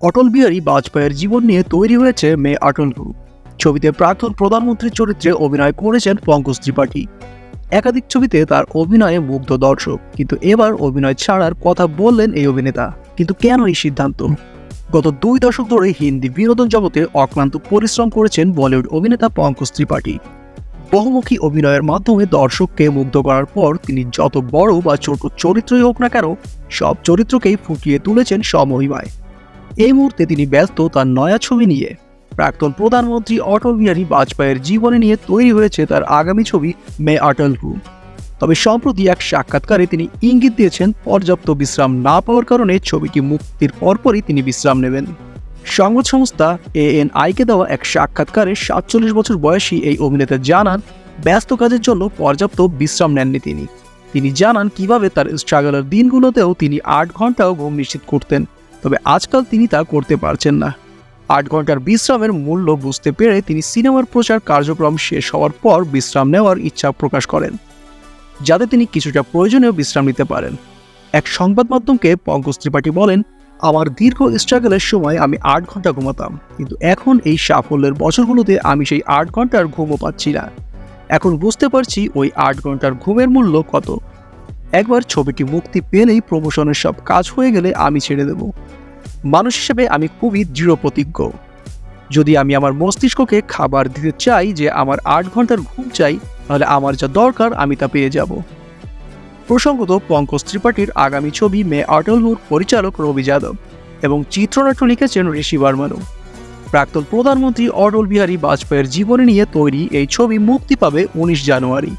অটল বিহারী বাজপেয়ীর জীবন নিয়ে তৈরি হয়েছে মে অটল গ্রুপ ছবিতে প্রাক্তন প্রধানমন্ত্রীর চরিত্রে অভিনয় করেছেন পঙ্কজ ত্রিপাঠী। একাধিক ছবিতে তার অভিনয়ে মুগ্ধ দর্শক। কিন্তু এবার অভিনয় ছাড়ার কথা বললেন এই অভিনেতা। কিন্তু কেন এই সিদ্ধান্ত? গত দুই দশক ধরে হিন্দি বিনোদন জগতে অক্লান্ত পরিশ্রম করেছেন বলিউড অভিনেতা পঙ্কজ ত্রিপাঠী। বহুমুখী অভিনয়ের মাধ্যমে দর্শককে মুগ্ধ করার পর তিনি যত বড় বা ছোট চরিত্রই হোক না কেন, সব চরিত্রকেই ফুটিয়ে তুলেছেন সমহিমায়। এই মুহূর্তে তিনি ব্যস্ত তার নয়া ছবি নিয়ে। প্রাক্তন প্রধানমন্ত্রী অটল বিহারী বাজপেয়ীর জীবনে নিয়ে তৈরি হয়েছে তার আগামী ছবি মে অটল হু। তবে সম্প্রতি এক সাক্ষাৎকারে তিনি ইঙ্গিত দিয়েছেন, পর্যাপ্ত বিশ্রাম না পাওয়ার কারণে ছবিটি মুক্তির পরপরই তিনি বিশ্রাম নেবেন। সংবাদ সংস্থা এএনআইকে দেওয়া এক সাক্ষাৎকারে সাতচল্লিশ বছর বয়সী এই অভিনেতা জানান, ব্যস্ত কাজের জন্য পর্যাপ্ত বিশ্রাম নেননি তিনি। তিনি জানান, কীভাবে তার স্ট্রাগলের দিনগুলোতেও তিনি আট ঘন্টাও ঘুম নিশ্চিত করতেন। তবে আজকাল তিনি তা করতে পারছেন না। আট ঘণ্টার বিশ্রামের মূল্য বুঝতে পেরে তিনি সিনেমার প্রচার কার্যক্রম শেষ হওয়ার পর বিশ্রাম নেওয়ার ইচ্ছা প্রকাশ করেন, যাতে তিনি কিছুটা প্রয়োজনীয় বিশ্রাম নিতে পারেন। এক সংবাদ মাধ্যমকে পঙ্কজ ত্রিপাঠী বলেন, আমার দীর্ঘ স্ট্রাগলের সময় আমি আট ঘণ্টা ঘুমাতাম, কিন্তু এখন এই সাফল্যের বছরগুলোতে আমি সেই আট ঘণ্টার ঘুমও পাচ্ছি না। এখন বুঝতে পারছি ওই আট ঘণ্টার ঘুমের মূল্য কত। একবার ছবিটি মুক্তি পেলেই প্রমোশনের সব কাজ হয়ে গেলে আমি ছেড়ে দেব। মানুষ হিসেবে আমি খুবই দৃঢ় প্রতিজ্ঞ যদি আমি আমার মস্তিষ্ককে খাবার দিতে চাই যে আমার আট ঘণ্টার ঘুম চাই, তাহলে আমার যা দরকার আমি তা পেয়ে যাব। প্রসঙ্গত পঙ্কজ ত্রিপাঠীর আগামী ছবি মে অটলহুর পরিচালক রবি যাদব এবং চিত্রনাট্য লিখেছেন ঋষি বর্মানু প্রাক্তন প্রধানমন্ত্রী অটল বিহারী বাজপেয়ীর জীবনী নিয়ে তৈরি এই ছবি মুক্তি পাবে উনিশ জানুয়ারি।